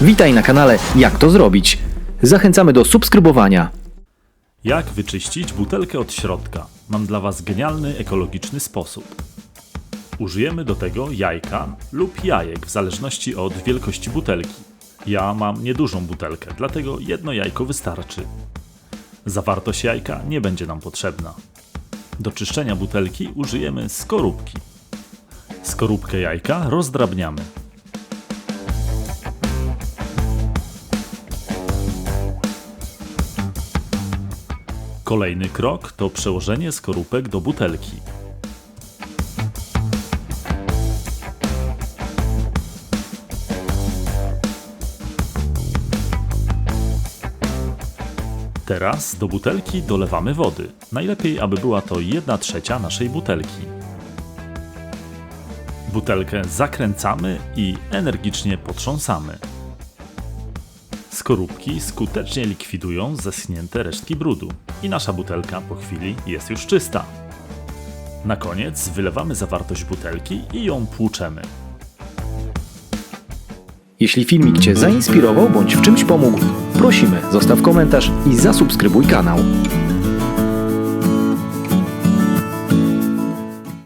Witaj na kanale Jak to zrobić. Zachęcamy do subskrybowania. Jak wyczyścić butelkę od środka? Mam dla Was genialny ekologiczny sposób. Użyjemy do tego jajka lub jajek w zależności od wielkości butelki. Ja mam niedużą butelkę, dlatego jedno jajko wystarczy. Zawartość jajka nie będzie nam potrzebna. Do czyszczenia butelki użyjemy skorupki. Skorupkę jajka rozdrabniamy. Kolejny krok to przełożenie skorupek do butelki. Teraz do butelki dolewamy wody. Najlepiej, aby była to 1 trzecia naszej butelki. Butelkę zakręcamy i energicznie potrząsamy. Skorupki skutecznie likwidują zeschnięte resztki brudu i nasza butelka po chwili jest już czysta. Na koniec wylewamy zawartość butelki i ją płuczemy. Jeśli filmik Cię zainspirował bądź w czymś pomógł, prosimy zostaw komentarz i zasubskrybuj kanał.